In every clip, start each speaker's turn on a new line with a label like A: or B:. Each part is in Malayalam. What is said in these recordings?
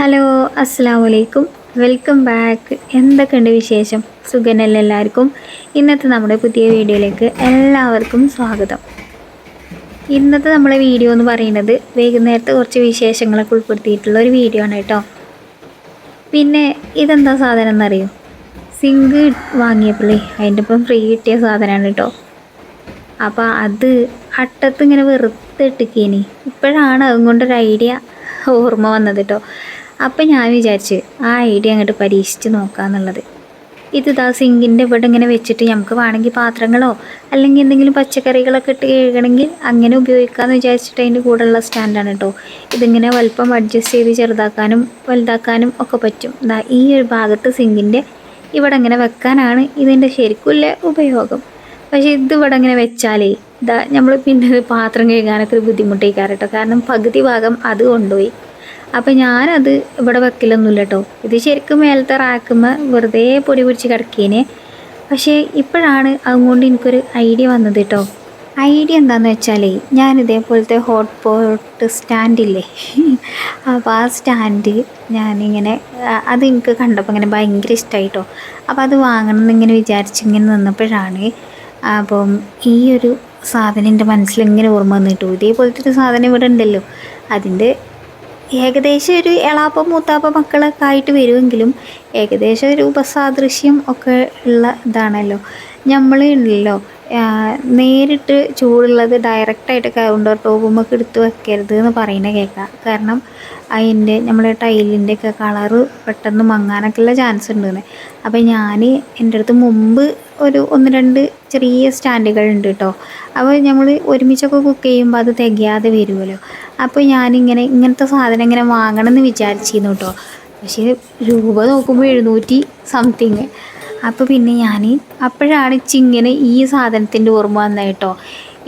A: ഹലോ അസ്സാം വലൈക്കും വെൽക്കം ബാക്ക്. എന്തൊക്കെയുണ്ട് വിശേഷം? സുഖനല്ല എല്ലാവർക്കും? ഇന്നത്തെ നമ്മുടെ പുതിയ വീഡിയോയിലേക്ക് എല്ലാവർക്കും സ്വാഗതം. ഇന്നത്തെ നമ്മുടെ വീഡിയോ എന്ന് പറയുന്നത് വൈകുന്നേരത്തെ കുറച്ച് വിശേഷങ്ങളൊക്കെ ഉൾപ്പെടുത്തിയിട്ടുള്ള ഒരു വീഡിയോ ആണ് കേട്ടോ. പിന്നെ ഇതെന്താ സാധനം എന്നറിയോ? സിങ്ക് വാങ്ങിയപ്പോഴേ അതിന്റെ ഒപ്പം ഫ്രീ കിട്ടിയ സാധനമാണ് കേട്ടോ. അപ്പോൾ അത് അട്ടത്ത് ഇങ്ങനെ വെറുതെ ഇട്ടിക്കേനി ഇപ്പോഴാണ് അതും കൊണ്ടൊരു ഐഡിയ ഓർമ്മ വന്നത് കേട്ടോ. അപ്പം ഞാൻ വിചാരിച്ച് ആ ഐഡിയ അങ്ങോട്ട് പരീക്ഷിച്ച് നോക്കാന്നുള്ളത്. ഇത് ഇതാ സിങ്കിന്റെ ഇവിടെ ഇങ്ങനെ വെച്ചിട്ട് നമുക്ക് വേണമെങ്കിൽ പാത്രങ്ങളോ അല്ലെങ്കിൽ എന്തെങ്കിലും പച്ചക്കറികളൊക്കെ ഇട്ട് കഴുകണമെങ്കിൽ അങ്ങനെ ഉപയോഗിക്കാമെന്ന് വിചാരിച്ചിട്ട് അതിന്റെ കൂടെയുള്ള സ്റ്റാൻഡാണ് കേട്ടോ ഇതിങ്ങനെ വലുപ്പം അഡ്ജസ്റ്റ് ചെയ്ത് ചെറുതാക്കാനും വലുതാക്കാനും ഒക്കെ പറ്റും. ദാ ഈ ഒരു ഭാഗത്ത് സിങ്കിന്റെ ഇവിടെ ഇങ്ങനെ വെക്കാനാണ് ഇതിന്റെ ശരിക്കുള്ള ഉപയോഗം. പക്ഷേ ഇത് ഇവിടെ ഇങ്ങനെ വെച്ചാലേ ഇതാ നമ്മൾ പിന്നെ പാത്രം കഴുകാനൊക്കെ ഒരു കേട്ടോ കാരണം പകുതി ഭാഗം അത് കൊണ്ടുപോയി. അപ്പം ഞാനത് ഇവിടെ വെക്കലൊന്നുമില്ല കേട്ടോ ഇത് ശരിക്കും മേലത്തെ റാക്കുമ്പോൾ വെറുതെ പൊടി പിടിച്ച് കിടക്കേനെ. പക്ഷേ ഇപ്പോഴാണ് അതുകൊണ്ട് എനിക്കൊരു ഐഡിയ വന്നത് കേട്ടോ ഐഡിയ എന്താണെന്ന് വെച്ചാലേ ഞാൻ ഇതേപോലത്തെ ഹോട്ട് പോട്ട് സ്റ്റാൻഡില്ലേ? അപ്പോൾ ആ സ്റ്റാൻഡ് ഞാനിങ്ങനെ അത് എനിക്ക് കണ്ടപ്പോൾ ഇങ്ങനെ ഭയങ്കര ഇഷ്ടമായിട്ടോ അപ്പോൾ അത് വാങ്ങണം എന്നിങ്ങനെ വിചാരിച്ചിങ്ങനെ നിന്നപ്പോഴാണ് അപ്പം ഈ ഒരു സാധനം എന്റെ മനസ്സിൽ ഇങ്ങനെ ഓർമ്മ വന്നിട്ടു. ഇതേപോലത്തെ ഒരു സാധനം ഇവിടെ ഉണ്ടല്ലോ. അതിന്റെ ഏകദേശം ഒരു എളാപ്പ മൂത്താപ്പ മക്കളൊക്കെ ആയിട്ട് വരുമെങ്കിലും ഏകദേശം ഒരു ഉപസാദൃശ്യം ഒക്കെ ഉള്ള ഇതാണല്ലോ. നമ്മൾ ഉണ്ടല്ലോ. നേരിട്ട് ചൂടുള്ളത് ഡയറക്റ്റായിട്ട് കൗണ്ടർ ടോപ്പുമൊക്കെ എടുത്ത് വെക്കരുത് എന്ന് പറയുന്നത് കേൾക്കാം. കാരണം അതിന്റെ നമ്മുടെ ടൈലിന്റെ ഒക്കെ കളറ് പെട്ടെന്ന് മങ്ങാനൊക്കെ ഉള്ള ചാൻസ് ഉണ്ടെന്ന്. അപ്പോൾ ഞാൻ എന്റെ അടുത്ത് മുമ്പ് ഒരു ഒന്ന് രണ്ട് ചെറിയ സ്റ്റാൻഡുകൾ ഉണ്ട് കേട്ടോ അപ്പോൾ നമ്മൾ ഒരുമിച്ചൊക്കെ കുക്ക് ചെയ്യുമ്പോൾ അത് തികയാതെ വരുമല്ലോ അപ്പോൾ ഞാനിങ്ങനെ ഇങ്ങനത്തെ സാധനം ഇങ്ങനെ വാങ്ങണം എന്ന് വിചാരിച്ചിരുന്നു കേട്ടോ പക്ഷേ രൂപ നോക്കുമ്പോൾ എഴുന്നൂറ്റി സംതിങ് അപ്പോൾ പിന്നെ ഞാൻ അപ്പോഴാണ് ഇച്ചിങ്ങനെ ഈ സാധനത്തിന്റെ ഓർമ്മ വന്നത് കേട്ടോ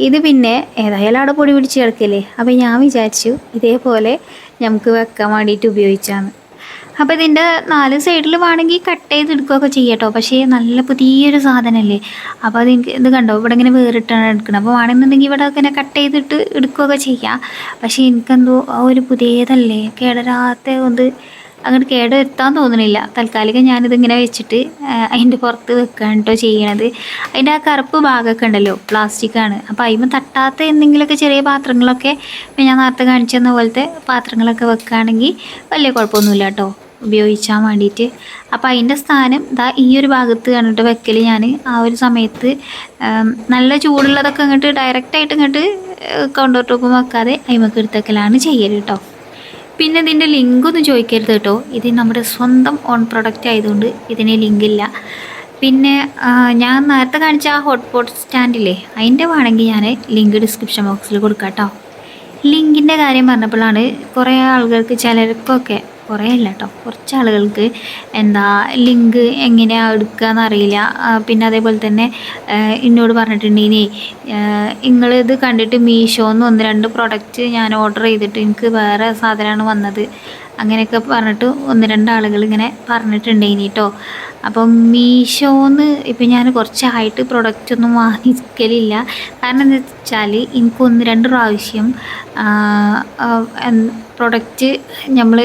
A: ഇത് പിന്നെ ഏതായാലും അവിടെ പൊടി പിടിച്ച് കിടക്കില്ലേ? അപ്പോൾ ഞാൻ വിചാരിച്ചു ഇതേപോലെ നമുക്ക് വെക്കാൻ വേണ്ടിയിട്ട് ഉപയോഗിച്ചാന്ന്. അപ്പോൾ ഇതിന്റെ നാല് സൈഡിൽ വേണമെങ്കിൽ കട്ട് ചെയ്തെടുക്കുകയൊക്കെ ചെയ്യട്ടോ. പക്ഷേ നല്ല പുതിയൊരു സാധനമല്ലേ അപ്പോൾ അത് എനിക്ക് ഇത് കണ്ടോ? ഇവിടെ ഇങ്ങനെ വേറിട്ടാണ് എടുക്കുന്നത്. അപ്പോൾ വേണമെന്നുണ്ടെങ്കിൽ ഇവിടെ ഇങ്ങനെ കട്ട് ചെയ്തിട്ട് എടുക്കുകയൊക്കെ ചെയ്യാം. പക്ഷേ എനിക്കെന്തോ ആ ഒരു പുതിയതല്ലേ. കേടരാത്ത ഒന്ന് അങ്ങോട്ട് കേട് എത്താൻ തോന്നുന്നില്ല തൽക്കാലികം ഞാനിതിങ്ങനെ വെച്ചിട്ട് അതിന്റെ പുറത്ത് വെക്കുകയാണ് കേട്ടോ ചെയ്യണത്. അതിന്റെ ആ കറുപ്പ് ഭാഗമൊക്കെ ഉണ്ടല്ലോ പ്ലാസ്റ്റിക്കാണ് അപ്പോൾ അതിന് തട്ടാത്ത എന്തെങ്കിലുമൊക്കെ ചെറിയ പാത്രങ്ങളൊക്കെ ഞാൻ നേരത്തെ കാണിച്ചു തന്ന പോലത്തെ പാത്രങ്ങളൊക്കെ വെക്കുകയാണെങ്കിൽ വലിയ കുഴപ്പമൊന്നുമില്ല കേട്ടോ ഉപയോഗിച്ചാൻ വേണ്ടിയിട്ട്. അപ്പോൾ അതിന്റെ സ്ഥാനം ദാ ഈ ഒരു ഭാഗത്ത് കണ്ടിട്ട് വെക്കൽ ഞാൻ ആ ഒരു സമയത്ത് നല്ല ചൂടുള്ളതൊക്കെ ഇങ്ങോട്ട് ഡയറക്റ്റായിട്ട് ഇങ്ങോട്ട് കൗണ്ടർ ടോപ്പും വെക്കാതെ അയിമക്ക് എടുത്തേക്കലാണ് ചെയ്യൽ കേട്ടോ പിന്നെ ഇതിന്റെ ലിങ്കൊന്നും ചോദിക്കരുത് കേട്ടോ ഇത് നമ്മുടെ സ്വന്തം ഓൺ പ്രൊഡക്റ്റ് ആയതുകൊണ്ട് ഇതിന് ലിങ്കില്ല പിന്നെ ഞാൻ നേരത്തെ കാണിച്ച ആ ഹോട്ട്പോട്ട് സ്റ്റാൻഡില്ലേ അതിന്റെ വേണമെങ്കിൽ ഞാൻ ലിങ്ക് ഡിസ്ക്രിപ്ഷൻ ബോക്സിൽ കൊടുക്കാം കേട്ടോ ലിങ്കിന്റെ കാര്യം പറഞ്ഞപ്പോഴാണ് കുറേ ആളുകൾക്ക് ചിലർക്കൊക്കെ കുറേ അല്ല കേട്ടോ കുറച്ച് ആളുകൾക്ക് എന്താ ലിങ്ക് എങ്ങനെയാണ് എടുക്കുക എന്നറിയില്ല പിന്നെ അതേപോലെ തന്നെ എന്നോട് പറഞ്ഞിട്ടുണ്ടെങ്കിൽ നിങ്ങളിത് കണ്ടിട്ട് മീഷോന്ന് ഒന്ന് രണ്ട് പ്രൊഡക്റ്റ് ഞാൻ ഓർഡർ ചെയ്തിട്ട് എനിക്ക് വേറെ സാധനമാണ് വന്നത്. അങ്ങനെയൊക്കെ പറഞ്ഞിട്ട് ഒന്ന് രണ്ടാളുകൾ ഇങ്ങനെ പറഞ്ഞിട്ടുണ്ടായിനി കേട്ടോ അപ്പം മീഷോന്ന് ഇപ്പം ഞാൻ കുറച്ചായിട്ട് പ്രൊഡക്റ്റ് ഒന്നും വാങ്ങിക്കലില്ല. കാരണം എന്താ വെച്ചാൽ എനിക്ക് ഒന്ന് രണ്ട് പ്രാവശ്യം പ്രൊഡക്റ്റ് നമ്മൾ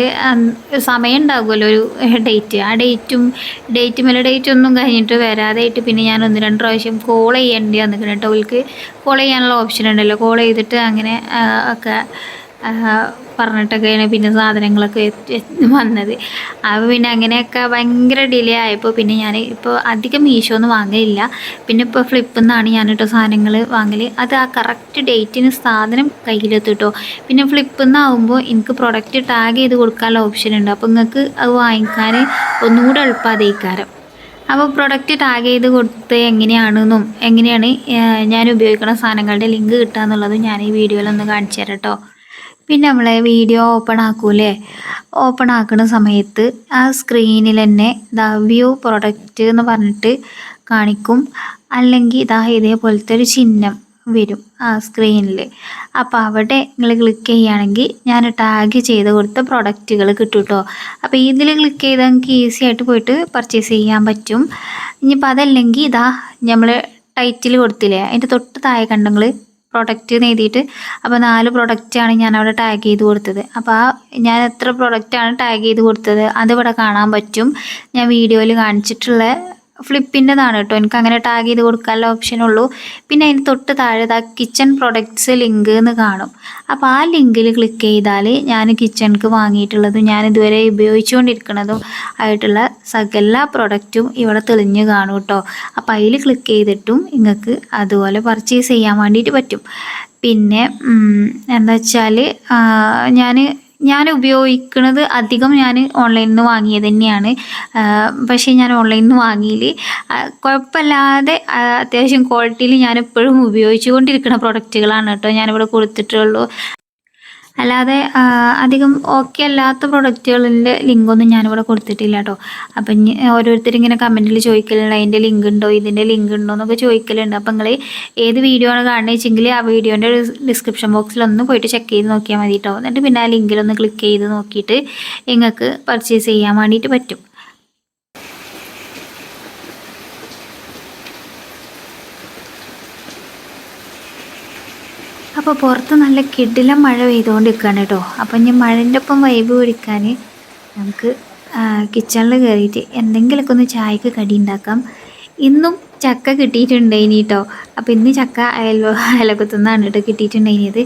A: സമയം ഉണ്ടാകുമല്ലോ ഒരു ഡേറ്റ് ആ ഡേറ്റും ഡേറ്റ് മേലെ ഡേറ്റ് ഒന്നും കഴിഞ്ഞിട്ട് വരാതായിട്ട് പിന്നെ ഞാൻ ഒന്ന് രണ്ട് പ്രാവശ്യം കോൾ ചെയ്യേണ്ടി വന്നിട്ടുണ്ട് കേട്ടോ. അവൾക്ക് കോൾ ചെയ്യാനുള്ള ഓപ്ഷൻ ഉണ്ടല്ലോ. കോൾ ചെയ്തിട്ട് അങ്ങനെ ഒക്കെ പറഞ്ഞിട്ടൊക്കെയാണ് പിന്നെ സാധനങ്ങളൊക്കെ വന്നത്. അപ്പോൾ പിന്നെ അങ്ങനെയൊക്കെ ഭയങ്കര ഡിലേ ആയപ്പോൾ പിന്നെ ഞാൻ ഇപ്പോൾ അധികം മീഷോന്ന് വാങ്ങലില്ല. പിന്നെ ഇപ്പോൾ ഫ്ലിപ്പിൽ നിന്നാണ് ഞാൻ കേട്ടോ സാധനങ്ങൾ വാങ്ങൽ അത് ആ കറക്റ്റ് ഡേറ്റിന് സാധനം കയ്യിലെത്തും കേട്ടോ പിന്നെ ഫ്ലിപ്പിൽ നിന്നാവുമ്പോൾ എനിക്ക് പ്രൊഡക്റ്റ് ടാഗ് ചെയ്ത് കൊടുക്കാനുള്ള ഓപ്ഷൻ ഉണ്ട്. അപ്പോൾ നിങ്ങൾക്ക് അത് വാങ്ങിക്കാൻ ഒന്നുകൂടെ എളുപ്പാതെക്കാരം. അപ്പോൾ പ്രൊഡക്റ്റ് ടാഗ് ചെയ്ത് കൊടുത്ത് എങ്ങനെയാണെന്നും എങ്ങനെയാണ് ഞാൻ ഉപയോഗിക്കുന്ന സാധനങ്ങളുടെ ലിങ്ക് കിട്ടുക എന്നുള്ളതും ഞാൻ ഈ വീഡിയോയിലൊന്ന് കാണിച്ചു തരാം കേട്ടോ പിന്നെ നമ്മളെ വീഡിയോ ഓപ്പൺ ആക്കൂലേ? ഓപ്പൺ ആക്കുന്ന സമയത്ത് ആ സ്ക്രീനിൽ തന്നെ ദാ വ്യൂ പ്രൊഡക്റ്റ് എന്ന് പറഞ്ഞിട്ട് കാണിക്കും. അല്ലെങ്കിൽ ഇതാ ഇതേപോലത്തെ ഒരു ചിഹ്നം വരും ആ സ്ക്രീനിൽ അപ്പോൾ അവിടെ നിങ്ങൾ ക്ലിക്ക് ചെയ്യുകയാണെങ്കിൽ ഞാൻ ടാഗ് ചെയ്ത് കൊടുത്ത പ്രൊഡക്റ്റുകൾ കിട്ടും കേട്ടോ അപ്പോൾ ഇതിൽ ക്ലിക്ക് ചെയ്താൽ നിങ്ങൾക്ക് ഈസി ആയിട്ട് പോയിട്ട് പർച്ചേസ് ചെയ്യാൻ പറ്റും. ഇനിയിപ്പോൾ അതല്ലെങ്കിൽ ഇതാ നമ്മൾ ടൈറ്റിൽ കൊടുത്തില്ലേ? അതിന്റെ തൊട്ട് താഴെ കണ്ടങ്ങൾ പ്രൊഡക്റ്റ് എന്ന് എഴുതിയിട്ട് അപ്പോൾ നാല് പ്രൊഡക്റ്റാണ് ഞാൻ അവിടെ ടാഗ് ചെയ്ത് കൊടുത്തത്. അപ്പോൾ ആ ഞാൻ എത്ര പ്രൊഡക്റ്റാണ് ടാഗ് ചെയ്ത് കൊടുത്തത് അതിവിടെ കാണാൻ പറ്റും. ഞാൻ വീഡിയോയിൽ കാണിച്ചിട്ടുള്ള ഫ്ലിപ്പിന്റെതാണ് കേട്ടോ എനിക്ക് അങ്ങനെ ടാഗ് ചെയ്ത് കൊടുക്കാനുള്ള ഓപ്ഷൻ ഉള്ളൂ. പിന്നെ അതിന് തൊട്ട് താഴെ ആ കിച്ചൺ പ്രൊഡക്ട്സ് ലിങ്ക് എന്ന് കാണും. അപ്പോൾ ആ ലിങ്കിൽ ക്ലിക്ക് ചെയ്താൽ ഞാൻ കിച്ചണിക്ക് വാങ്ങിയിട്ടുള്ളതും ഞാൻ ഇതുവരെ ഉപയോഗിച്ചുകൊണ്ടിരിക്കുന്നതും ആയിട്ടുള്ള സകല പ്രൊഡക്റ്റും ഇവിടെ തെളിഞ്ഞ് കാണും കേട്ടോ അപ്പോൾ അതിൽ ക്ലിക്ക് ചെയ്തിട്ടും നിങ്ങൾക്ക് അതുപോലെ പർച്ചേസ് ചെയ്യാൻ വേണ്ടിയിട്ട് പറ്റും. പിന്നെ എന്താ വെച്ചാൽ ഞാൻ ഞാൻ ഉപയോഗിക്കുന്നത് അധികം ഞാൻ ഓൺലൈനിൽ നിന്ന് വാങ്ങിയത് തന്നെയാണ്. പക്ഷേ ഞാൻ ഓൺലൈനിൽ നിന്ന് വാങ്ങിയിൽ കുഴപ്പമില്ലാതെ അത്യാവശ്യം ക്വാളിറ്റിയിൽ ഞാൻ എപ്പോഴും ഉപയോഗിച്ചു കൊണ്ടിരിക്കുന്ന പ്രൊഡക്റ്റുകളാണ് കേട്ടോ ഞാനിവിടെ കൊടുത്തിട്ടുള്ളൂ. അല്ലാതെ അധികം ഓക്കെ അല്ലാത്ത പ്രൊഡക്റ്റുകളിന്റെ ലിങ്കൊന്നും ഞാനിവിടെ കൊടുത്തിട്ടില്ല കേട്ടോ അപ്പം ഇങ്ങനെ കമന്റിൽ ചോദിക്കലുണ്ട് അതിന്റെ ലിങ്ക് ഉണ്ടോ ഇതിന്റെ ലിങ്ക് ഉണ്ടോ എന്നൊക്കെ ചോദിക്കലുണ്ട്. അപ്പം നിങ്ങൾ ഏത് വീഡിയോ ആണ് കാണുന്നത് വെച്ചെങ്കിൽ ആ വീഡിയോന്റെ ഡിസ്ക്രിപ്ഷൻ ബോക്സിൽ ഒന്ന് പോയിട്ട് ചെക്ക് ചെയ്ത് നോക്കിയാൽ മതി കേട്ടോ എന്നിട്ട് പിന്നെ ആ ലിങ്കിലൊന്ന് ക്ലിക്ക് ചെയ്ത് നോക്കിയിട്ട് നിങ്ങൾക്ക് പർച്ചേസ് ചെയ്യാൻ വേണ്ടിയിട്ട് പറ്റും. അപ്പോൾ പുറത്ത് നല്ല കിടിലം മഴ പെയ്തുകൊണ്ടിരിക്കുകയാണ് കേട്ടോ. അപ്പം ഇനി മഴന്റെ ഒപ്പം വൈബ് പിടിക്കാൻ നമുക്ക് കിച്ചണിൽ കയറിയിട്ട് എന്തെങ്കിലുമൊക്കെ ഒന്ന് ചായക്ക് കടി ഉണ്ടാക്കാം. ഇന്നും ചക്ക കിട്ടിയിട്ടുണ്ടായിനി കേട്ടോ. അപ്പോൾ ഇന്ന് ചക്ക അയൽവ അയലക്കത്തുനിന്നാണ് കേട്ടോ കിട്ടിയിട്ടുണ്ടായിനിയത്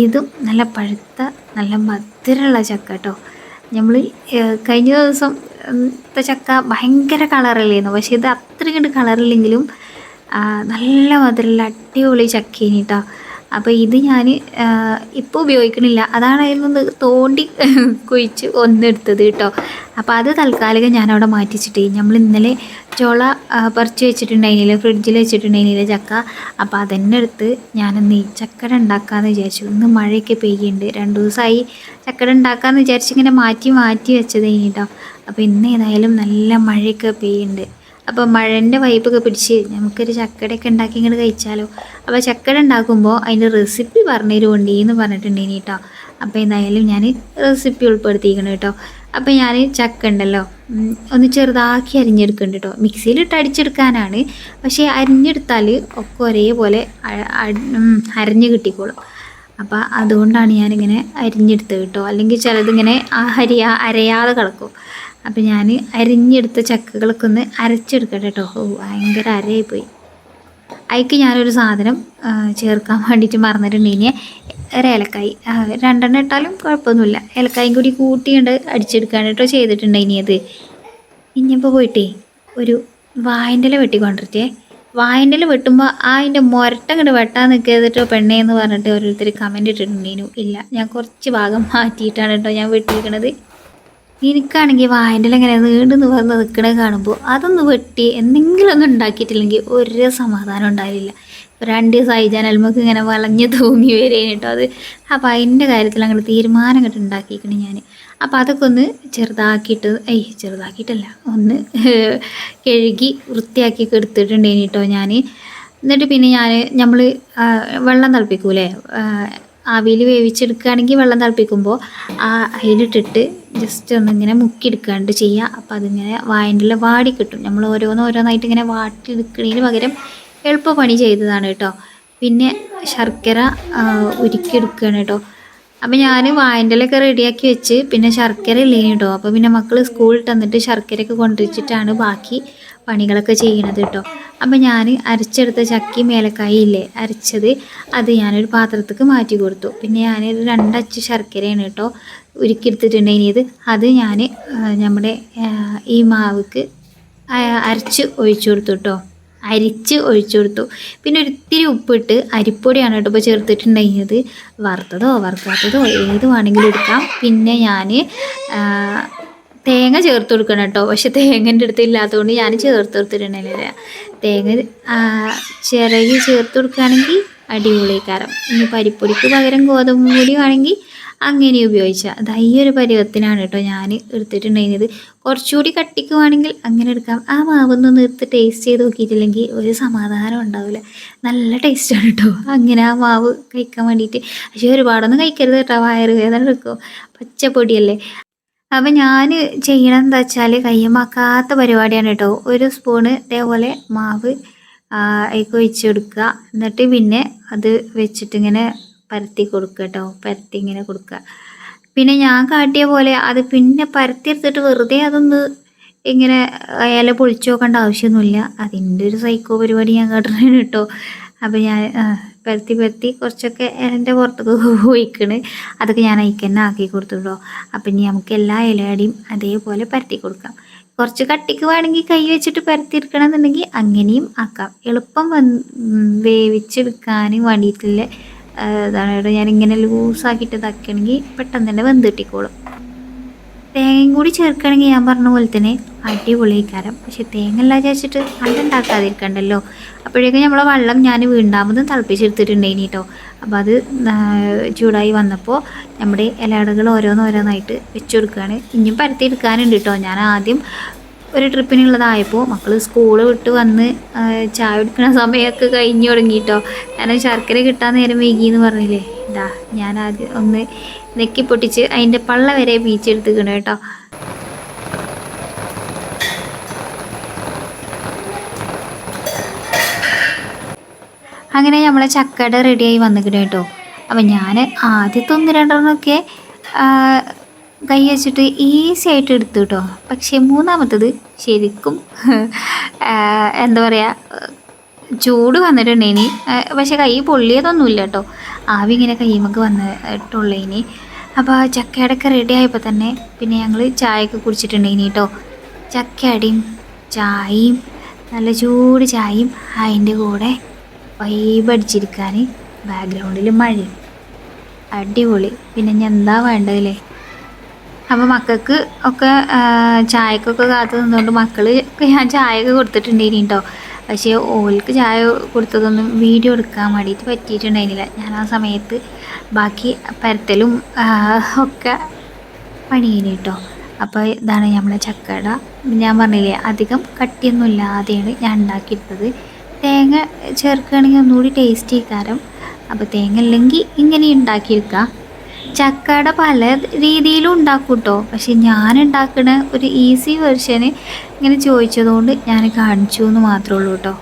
A: ഇതും നല്ല പഴുത്ത നല്ല മധുരമുള്ള ചക്ക കേട്ടോ. നമ്മൾ കഴിഞ്ഞ ദിവസം ചക്ക ഭയങ്കര കളറല്ലായിരുന്നു. പക്ഷേ ഇത് അത്രയും കണ്ട് കളറില്ലെങ്കിലും നല്ല മധുരമുള്ള അടിപൊളി ചക്കേനി കേട്ടോ. അപ്പോൾ ഇത് ഞാൻ ഇപ്പോൾ ഉപയോഗിക്കണില്ല. അതാണ് അതിൽ തോണ്ടി കുഴിച്ച് ഒന്നെടുത്തത് കേട്ടോ. അപ്പോൾ അത് തൽക്കാലികം ഞാൻ അവിടെ മാറ്റിച്ചിട്ടേ നമ്മൾ ഇന്നലെ ചോള പറിച്ച് വെച്ചിട്ടുണ്ടായിരുന്നില്ല ഫ്രിഡ്ജിൽ വെച്ചിട്ടുണ്ടായിരുന്നില്ല ചക്ക അപ്പോൾ അതെന്നെ എടുത്ത് ഞാനിന്ന് ഈ ചക്കട ഉണ്ടാക്കാമെന്ന് വിചാരിച്ചു. ഇന്ന് മഴയൊക്കെ പെയ്യുന്നുണ്ട്. രണ്ട് ദിവസമായി ചക്കട ഉണ്ടാക്കാമെന്ന് വിചാരിച്ച് ഇങ്ങനെ മാറ്റി മാറ്റി വെച്ചത് കഴിഞ്ഞിട്ടോ അപ്പോൾ ഇന്ന് ഏതായാലും നല്ല മഴയൊക്കെ പെയ്യുന്നുണ്ട്. അപ്പോൾ മഴന്റെ വൈബൊക്കെ പിടിച്ച് നമുക്കൊരു ചക്കടയൊക്കെ ഉണ്ടാക്കി ഇങ്ങോട്ട് കഴിച്ചാലോ. അപ്പോൾ ചക്കട ഉണ്ടാക്കുമ്പോൾ അതിന്റെ റെസിപ്പി പറഞ്ഞു തരുമുണ്ട് എന്ന് പറഞ്ഞിട്ടുണ്ടേനി കേട്ടോ അപ്പോൾ എന്തായാലും ഞാൻ റെസിപ്പി ഉൾപ്പെടുത്തിയിരിക്കണം കേട്ടോ അപ്പോൾ ഞാൻ ചക്ക ഉണ്ടല്ലോ ഒന്ന് ചെറുതാക്കി അരിഞ്ഞെടുക്കുന്നുണ്ട് കേട്ടോ മിക്സിയിലിട്ട് അടിച്ചെടുക്കാനാണ്. പക്ഷേ അരിഞ്ഞെടുത്താൽ ഒക്കെ ഒരേപോലെ അരഞ്ഞ് കിട്ടിക്കോളും. അപ്പോൾ അതുകൊണ്ടാണ് ഞാനിങ്ങനെ അരിഞ്ഞെടുത്തത് കേട്ടോ. അല്ലെങ്കിൽ ചിലതിങ്ങനെ ആ അരിയാ അരയാതെ കിടക്കും. അപ്പോൾ ഞാൻ അരിഞ്ഞെടുത്ത ചക്കകളൊക്കെ ഒന്ന് അരച്ചെടുക്കട്ടെ കേട്ടോ. ഓ ഭയങ്കര അരയായിപ്പോയി. അതിക്ക് ഞാനൊരു സാധനം ചേർക്കാൻ വേണ്ടിയിട്ട് മറന്നിട്ടുണ്ടെങ്കിൽ ഒരു ഏലക്കായി. രണ്ടെണ്ണം ഇട്ടാലും കുഴപ്പമൊന്നുമില്ല. ഏലക്കായും കൂടി കൂട്ടിയുണ്ട് അടിച്ചെടുക്കാൻ കേട്ടോ ചെയ്തിട്ടുണ്ടെങ്കിൽ അത്. ഇനിയിപ്പോൾ പോയിട്ടേ ഒരു വെട്ടി വെട്ടിക്കൊണ്ടിരിക്കേ വായന്റെല വെട്ടുമ്പോൾ ആ അതിന്റെ മുരട്ടങ്ങട് വെട്ടാൻ നിൽക്കരുതിട്ടോ പെണ്ണേ എന്ന് പറഞ്ഞിട്ട് ഓരോരുത്തർ കമന്റ് ഇട്ടിട്ടുണ്ടേനു. ഇല്ല ഞാൻ കുറച്ച് ഭാഗം മാറ്റിയിട്ടാണ് കേട്ടോ ഞാൻ വെട്ടിയിരിക്കണത്. എനിക്കാണെങ്കിൽ വായനയിൽ ഇങ്ങനെ നീണ്ടു നിവർന്ന് നിൽക്കണത് കാണുമ്പോൾ അതൊന്ന് വെട്ടി എന്തെങ്കിലും ഒന്നും ഉണ്ടാക്കിയിട്ടില്ലെങ്കിൽ ഒരു സമാധാനം ഉണ്ടായില്ല രണ്ട് ദിവസമായി ജനൽമുക്ക് ഇങ്ങനെ വളഞ്ഞ് തൂങ്ങി വരേന് കേട്ടോ അത്. അപ്പോൾ അതിന്റെ കാര്യത്തിൽ അങ്ങോട്ട് തീരുമാനം ഉണ്ടാക്കിയിരിക്കണം ഞാൻ അപ്പോൾ അതൊക്കെ ഒന്ന് ചെറുതാക്കിയിട്ട് ഐ ചെറുതാക്കിയിട്ടല്ല ഒന്ന് കഴുകി വൃത്തിയാക്കിയൊക്കെ എടുത്തിട്ടുണ്ടേനി കേട്ടോ ഞാൻ എന്നിട്ട് പിന്നെ ഞാൻ നമ്മൾ വെള്ളം തിളപ്പിക്കൂലേ? ആവിയിൽ വേവിച്ചെടുക്കുകയാണെങ്കിൽ വെള്ളം തിളപ്പിക്കുമ്പോൾ ആ അതിലിട്ടിട്ട് ജസ്റ്റ് ഒന്നിങ്ങനെ മുക്കിയെടുക്കാണ്ട് ചെയ്യുക അപ്പോൾ അതിങ്ങനെ വായന്റെ വാടി കിട്ടും നമ്മൾ ഓരോന്ന് ഓരോന്നായിട്ട് ഇങ്ങനെ വാട്ടിയെടുക്കുന്നതിന് പകരം എളുപ്പ പണി ചെയ്തതാണ് കേട്ടോ പിന്നെ ശർക്കര ഉരുക്കിയെടുക്കുകയാണ് കേട്ടോ അപ്പം ഞാൻ വായന്റെലൊക്കെ റെഡിയാക്കി വെച്ച്. പിന്നെ ശർക്കര ഇല്ലേ കേട്ടോ. അപ്പോൾ പിന്നെ മക്കൾ സ്കൂളിൽ തന്നിട്ട് ശർക്കരയൊക്കെ കൊണ്ടുവച്ചിട്ടാണ് ബാക്കി പണികളൊക്കെ ചെയ്യണത് കേട്ടോ. അപ്പം ഞാൻ അരച്ചെടുത്ത ചക്കി മേലക്കായി ഇല്ലേ അരച്ചത് അത് ഞാനൊരു പാത്രത്തേക്ക് മാറ്റി കൊടുത്തു. പിന്നെ ഞാൻ രണ്ടച്ച് ശർക്കരയാണ് കേട്ടോ ഉരുക്കിയെടുത്തിട്ടുണ്ടെങ്കിൽ അത് ഞാൻ നമ്മുടെ ഈ മാവ്ക്ക് അരച്ച് ഒഴിച്ചു കൊടുത്തു കേട്ടോ. അരിച്ച് ഒഴിച്ചു കൊടുത്തു. പിന്നെ ഒരിത്തിരി ഉപ്പിട്ട് അരിപ്പൊടിയാണ് കേട്ടോ ഇപ്പോൾ ചേർത്തിട്ടുണ്ടായിരുന്നത്. വറുത്തതോ വറുക്കാത്തതോ ഏത് വേണമെങ്കിലും എടുക്കാം. പിന്നെ ഞാൻ തേങ്ങ ചേർത്ത് കൊടുക്കണം കേട്ടോ. പക്ഷെ തേങ്ങന്റെ അടുത്ത് ഇല്ലാത്തതുകൊണ്ട് ഞാൻ ചേർത്ത് കൊടുത്തിട്ടുണ്ടെങ്കിൽ തേങ്ങ ചിറകി ചേർത്ത് കൊടുക്കുകയാണെങ്കിൽ അടിപൊളിക്കാരം ഇനി പരിപ്പൊടിക്ക് പകരം ഗോതമ്പ് പൊടി ആണെങ്കിൽ അങ്ങനെ ഉപയോഗിച്ച. അത് ഈ ഒരു പരുവത്തിനാണ് കേട്ടോ ഞാൻ എടുത്തിട്ടുണ്ടായിരുന്നത്. കുറച്ചുകൂടി കട്ടിക്ക് വേണമെങ്കിൽ അങ്ങനെ എടുക്കാം. ആ മാവൊന്നും നിർത്തി ടേസ്റ്റ് ചെയ്ത് നോക്കിയിട്ടില്ലെങ്കിൽ ഒരു സമാധാനം ഉണ്ടാവില്ല. നല്ല ടേസ്റ്റാണ് കേട്ടോ. അങ്ങനെ ആ മാവ് കഴിക്കാൻ വേണ്ടിയിട്ട്. പക്ഷേ ഒരുപാടൊന്നും കഴിക്കരുത് കേട്ടോ. വയറുവേദന എടുക്കും. പച്ചപ്പൊടിയല്ലേ. അപ്പം ഞാൻ ചെയ്യണം എന്താ വെച്ചാൽ കയ്യമാക്കാത്ത പരിപാടിയാണ് കേട്ടോ. ഒരു സ്പൂണ് ഇതേപോലെ മാവ് അതിലേക്ക് ഒഴിച്ച് കൊടുക്കുക. എന്നിട്ട് പിന്നെ അത് വെച്ചിട്ട് ഇങ്ങനെ പരത്തി കൊടുക്കുക കേട്ടോ പരത്തി ഇങ്ങനെ കൊടുക്കുക. പിന്നെ ഞാൻ കാട്ടിയ പോലെ അത് പിന്നെ പരത്തി എടുത്തിട്ട് വെറുതെ അതൊന്ന് ഇങ്ങനെ ഇല പൊളിച്ചു നോക്കേണ്ട ആവശ്യമൊന്നുമില്ല. അതിന്റെ ഒരു സൈക്കോ പരിപാടി ഞാൻ കേട്ടിട്ടുണ്ട് കേട്ടോ. അപ്പോൾ ഞാൻ പരത്തി പരത്തി കുറച്ചൊക്കെ എന്റെ പുറത്തൊക്കെ പോയിക്കണ്. അതൊക്കെ ഞാൻ അതിക്ക് തന്നെ ആക്കി കൊടുത്തു കേട്ടോ അപ്പം ഇനി നമുക്ക് എല്ലാ ഇലയുടെയും അതേപോലെ പരത്തി കൊടുക്കാം. കുറച്ച് കട്ടിക്ക് വേണമെങ്കിൽ കൈ വെച്ചിട്ട് പരത്തിയെടുക്കണം എന്നുണ്ടെങ്കിൽ അങ്ങനെയും ആക്കാം. എളുപ്പം വേവിച്ച് വിൽക്കാനും വേണ്ടിയിട്ടുള്ള കേട്ടോ ഞാനിങ്ങനെ ലൂസാക്കിയിട്ട് ഇതാക്കുകയാണെങ്കിൽ പെട്ടെന്ന് തന്നെ വെന്ത് കിട്ടിക്കോളും. തേങ്ങയും കൂടി ചേർക്കുകയാണെങ്കിൽ ഞാൻ പറഞ്ഞ പോലെ തന്നെ അടിപൊളിക്കാരം പക്ഷെ തേങ്ങ എല്ലാം ചേച്ചിട്ട് അതുണ്ടാക്കാതിരിക്കണ്ടല്ലോ. അപ്പോഴേക്കും നമ്മളെ വെള്ളം ഞാൻ വീണ്ടാമതും തിളപ്പിച്ചെടുത്തിട്ടുണ്ടായിനി കേട്ടോ. അപ്പോൾ അത് ചൂടായി വന്നപ്പോൾ നമ്മുടെ ഇലടകൾ ഓരോന്നോരോന്നായിട്ട് വെച്ച് കൊടുക്കുകയാണ്. ഇനിയും പരത്തിയെടുക്കാനുണ്ട് കേട്ടോ. ഞാൻ ആദ്യം ഒരു ട്രിപ്പിനുള്ളതായപ്പോൾ മക്കൾ സ്കൂൾ വിട്ട് വന്ന് ചായ കുടിക്കുന്ന സമയമൊക്കെ കഴിഞ്ഞു തുടങ്ങിയിട്ടോ കാരണം ശർക്കര കിട്ടാൻ നേരം വൈകി എന്ന് പറഞ്ഞില്ലേ? ഇതാ ഞാൻ ആദ്യം ഒന്ന് നെക്കി പൊട്ടിച്ച് അതിന്റെ പള്ള വരെ ബീച്ചെടുത്തിക്കണം കേട്ടോ. അങ്ങനെ നമ്മളെ ചക്കട റെഡിയായി വന്നിക്കണം കേട്ടോ. അപ്പം ഞാൻ ആദ്യത്തെ ഒന്ന് രണ്ടെണ്ണമൊക്കെ കൈ വെച്ചിട്ട് ഈസി ആയിട്ട് എടുത്തു കേട്ടോ. പക്ഷേ മൂന്നാമത്തത് ശരിക്കും എന്താ പറയുക ചൂട് വന്നിട്ടുണ്ടേനി പക്ഷെ കൈ പൊള്ളിയതൊന്നുമില്ല കേട്ടോ. ആവി ഇങ്ങനെ കൈമക്ക് വന്നിട്ടുള്ളേനി അപ്പോൾ ചക്കയടക്ക റെഡി ആയപ്പോൾ തന്നെ പിന്നെ ഞങ്ങൾ ചായയൊക്കെ കുടിച്ചിട്ടുണ്ടേനി കേട്ടോ. ചക്കയടിയും ചായയും നല്ല ചൂട് ചായയും അതിന്റെ കൂടെ വൈബ് അടിച്ചിരിക്കാൻ ബാക്ക്ഗ്രൗണ്ടിൽ മഴയും. അടിപൊളി. പിന്നെ ഞാൻ എന്താ വേണ്ടതില്ലേ അപ്പോൾ മക്കൾക്ക് ഒക്കെ ചായക്കൊക്കെ കാത്തു നിന്നുകൊണ്ട് മക്കൾ ഞാൻ ചായയൊക്കെ കൊടുത്തിട്ടുണ്ടായിരുന്നു കേട്ടോ പക്ഷേ ഓൾക്ക് ചായ കൊടുത്തതൊന്നും വീഡിയോ എടുക്കാൻ വേണ്ടിയിട്ട് പറ്റിയിട്ടുണ്ടായിരുന്നില്ല ഞാൻ ആ സമയത്ത് ബാക്കി പരത്തലും ഒക്കെ പണിയിന് കേട്ടോ അപ്പോൾ ഇതാണ് നമ്മളെ ചക്കട. ഞാൻ പറഞ്ഞില്ലേ അധികം കട്ടിയൊന്നും ഇല്ലാതെയാണ് ഞാൻ ഉണ്ടാക്കിയിട്ടത്. തേങ്ങ ചേർക്കുകയാണെങ്കിൽ ഒന്നുകൂടി ടേസ്റ്റി കാരം. അപ്പോൾ തേങ്ങ ഇല്ലെങ്കിൽ ഇങ്ങനെ ഉണ്ടാക്കിയെടുക്കാം. ചക്കട പല രീതിയിലും ഉണ്ടാക്കും കേട്ടോ പക്ഷെ ഞാൻ ഉണ്ടാക്കുന്ന ഒരു ഈസി വെർഷന് ഇങ്ങനെ ചോദിച്ചതുകൊണ്ട് ഞാൻ കാണിച്ചു എന്ന് മാത്രമേ ഉള്ളൂ കേട്ടോ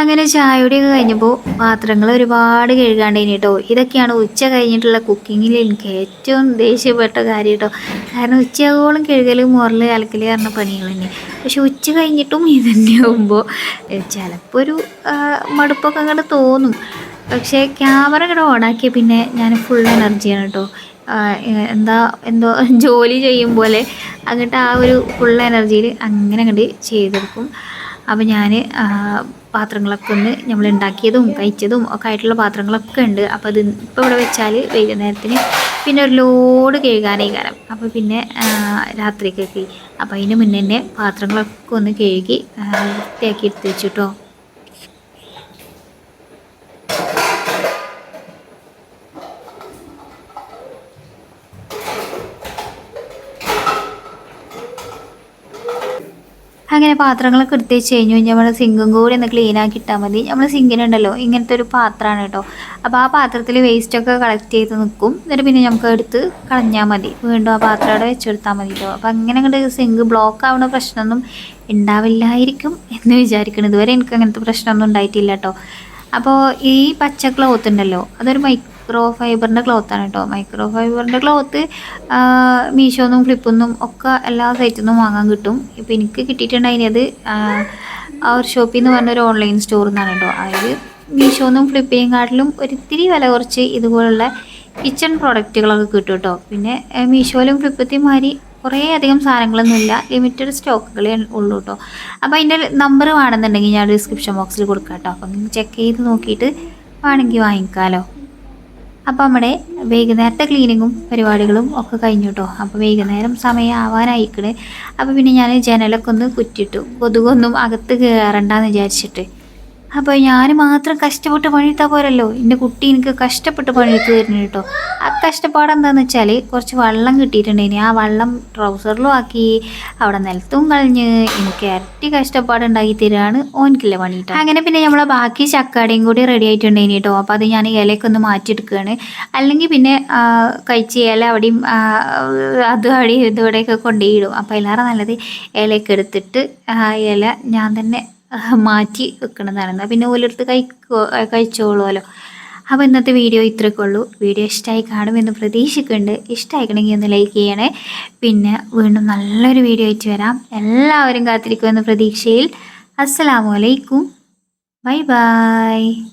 A: അങ്ങനെ ചായയുടെയൊക്കെ കഴിഞ്ഞപ്പോൾ പാത്രങ്ങൾ ഒരുപാട് കഴുകാണ്ട് കേട്ടോ ഇതൊക്കെയാണ് ഉച്ച കഴിഞ്ഞിട്ടുള്ള കുക്കിങ്ങിൽ എനിക്ക് ഏറ്റവും ദേഷ്യപ്പെട്ട കാര്യം കേട്ടോ കാരണം ഉച്ചയാകോളം കഴുകൽ മുറൽ അലക്കൽ പറഞ്ഞ പണികൾ തന്നെ. പക്ഷെ ഉച്ച കഴിഞ്ഞിട്ടും ഇത് തന്നെ ആകുമ്പോൾ ചിലപ്പോൾ ഒരു മടുപ്പൊക്കെ അങ്ങോട്ട് തോന്നും. പക്ഷേ ക്യാമറ കൂടെ ഓണാക്കിയ പിന്നെ ഞാൻ ഫുൾ എനർജിയാണ് കേട്ടോ എന്താ എന്തോ ജോലി ചെയ്യും പോലെ അങ്ങോട്ട് ആ ഒരു ഫുൾ എനർജിയിൽ അങ്ങനെ അങ്ങോട്ട് ചെയ്തെടുക്കും. അപ്പോൾ ഞാൻ പാത്രങ്ങളൊക്കെ ഒന്ന് നമ്മൾ ഉണ്ടാക്കിയതും കഴിച്ചതും ഒക്കെ ആയിട്ടുള്ള പാത്രങ്ങളൊക്കെ ഉണ്ട്. അപ്പോൾ അത് ഇപ്പോൾ ഇവിടെ വെച്ചാൽ വൈകുന്നേരത്തിന് പിന്നെ ഒരു ലോഡ് കഴുകാനേ കാരണം. അപ്പോൾ പിന്നെ രാത്രിക്കൊക്കെ. അപ്പോൾ അതിന് മുന്നേ തന്നെ പാത്രങ്ങളൊക്കെ ഒന്ന് കഴുകി വൃത്തിയാക്കി എടുത്ത് വെച്ചു കേട്ടോ അങ്ങനെ പാത്രങ്ങളൊക്കെ എടുത്ത് വെച്ച് കഴിഞ്ഞു കഴിഞ്ഞാൽ നമ്മൾ സിങ്കും കൂടി ഒന്ന് ക്ലീൻ ആക്കി ഇട്ടാൽ മതി. നമ്മൾ സിങ്കിനുണ്ടല്ലോ ഇങ്ങനത്തെ ഒരു പാത്രമാണ് കേട്ടോ അപ്പോൾ ആ പാത്രത്തിൽ വേസ്റ്റൊക്കെ കളക്ട് ചെയ്ത് നിൽക്കും എന്നിട്ട് പിന്നെ നമുക്ക് എടുത്ത് കളഞ്ഞാൽ മതി. വീണ്ടും ആ പാത്രം അവിടെ വെച്ചെടുത്താൽ മതി കേട്ടോ അപ്പോൾ അങ്ങനെ അങ്ങോട്ട് സിങ്ക് ബ്ലോക്ക് ആവുന്ന പ്രശ്നമൊന്നും ഉണ്ടാവില്ലായിരിക്കും എന്ന് വിചാരിക്കണം. ഇതുവരെ എനിക്ക് അങ്ങനത്തെ പ്രശ്നമൊന്നും ഉണ്ടായിട്ടില്ല കേട്ടോ അപ്പോൾ ഈ പച്ച ക്ലോത്ത് ഉണ്ടല്ലോ അതൊരു മൈക്രോ ഫൈബറിന്റെ ക്ലോത്താണ് കേട്ടോ മൈക്രോ ഫൈബറിന്റെ ക്ലോത്ത് മീഷോന്നും ഫ്ലിപ്പൊന്നും ഒക്കെ എല്ലാ സൈറ്റിൽ നിന്നും വാങ്ങാൻ കിട്ടും. ഇപ്പോൾ എനിക്ക് കിട്ടിയിട്ടുണ്ടായിരുന്നത് ആ ഒരു ഷോപ്പിൽ നിന്ന് പറഞ്ഞൊരു ഓൺലൈൻ സ്റ്റോറിൽ നിന്നാണ് കേട്ടോ അതിൽ മീഷോന്നും ഫ്ലിപ്പിനെക്കാട്ടിലും ഒരിത്തിരി വില കുറച്ച് ഇതുപോലുള്ള കിച്ചൺ പ്രോഡക്റ്റുകളൊക്കെ കിട്ടും കേട്ടോ പിന്നെ മീഷോയിലും ഫ്ലിപ്പത്തെയും മാതിരി കുറേ അധികം സാധനങ്ങളൊന്നുമില്ല ലിമിറ്റഡ് സ്റ്റോക്കുകളേ ഉള്ളൂ കേട്ടോ അപ്പോൾ അതിന്റെ നമ്പർ വേണമെന്നുണ്ടെങ്കിൽ ഞാൻ ഡിസ്ക്രിപ്ഷൻ ബോക്സിൽ കൊടുക്കാം കേട്ടോ അപ്പം ചെക്ക് ചെയ്ത് നോക്കിയിട്ട് വേണമെങ്കിൽ വാങ്ങിക്കാമല്ലോ അപ്പോൾ നമ്മുടെ വൈകുന്നേരത്തെ ക്ലീനിങ്ങും പരിപാടികളും ഒക്കെ കഴിഞ്ഞു കേട്ടോ അപ്പോൾ വൈകുന്നേരം സമയം ആവാനായിക്കണ് അപ്പോൾ പിന്നെ ഞാൻ ജനലൊക്കെ ഒന്ന് കുറ്റിട്ടു കൊതുകൊന്നും അകത്ത് കയറണ്ടെന്ന് വിചാരിച്ചിട്ട്. അപ്പോൾ ഞാൻ മാത്രം കഷ്ടപ്പെട്ട് പണിയെടുത്താൽ പോരല്ലോ. എന്റെ കുട്ടി എനിക്ക് കഷ്ടപ്പെട്ട് പണിയെടുത്ത് തരുന്നു കേട്ടോ. ആ കഷ്ടപ്പാട് എന്താണെന്ന് വെച്ചാൽ കുറച്ച് വെള്ളം കിട്ടിയിട്ടുണ്ടായിന് ആ വെള്ളം ട്രൗസറിലും ആക്കി അവിടെ നിലത്തും കളഞ്ഞ് എനിക്ക് ഇരട്ടി കഷ്ടപ്പാട് കഷ്ടപ്പാടുണ്ടാക്കി തരാണ് ഓനിക്കില്ല പണിയിട്ട് അങ്ങനെ പിന്നെ നമ്മളെ ബാക്കി ചക്കാടയും കൂടി റെഡി ഇനി കേട്ടോ. അപ്പോൾ അത് ഞാൻ ഇലയൊക്കെ ഒന്ന് മാറ്റിയെടുക്കുകയാണ് അല്ലെങ്കിൽ പിന്നെ കഴിച്ച് ഇല അവിടെയും അത് അവിടെയും ഇതോടെയൊക്കെ കൊണ്ടുപോയിടും അപ്പോൾ എല്ലാവരും നല്ലത് ഇലയൊക്കെ എടുത്തിട്ട് ഇല ഞാൻ തന്നെ മാറ്റി വെക്കണതാണ് പിന്നെ ഓരോരുത്തർ കഴിക്കോ കഴിച്ചോളുമല്ലോ അപ്പോൾ ഇന്നത്തെ വീഡിയോ ഇത്രയൊക്കെ ഉള്ളൂ. വീഡിയോ ഇഷ്ടമായി കാണുമെന്ന് പ്രതീക്ഷിക്കുന്നുണ്ട്. ഇഷ്ടമായിക്കണമെങ്കിൽ ഒന്ന് ലൈക്ക് ചെയ്യണേ. പിന്നെ വീണ്ടും നല്ലൊരു വീഡിയോ ആയിട്ട് വരാം. എല്ലാവരും കാത്തിരിക്കുമെന്ന പ്രതീക്ഷയിൽ. അസ്സലാമു അലൈക്കും. Bye bye.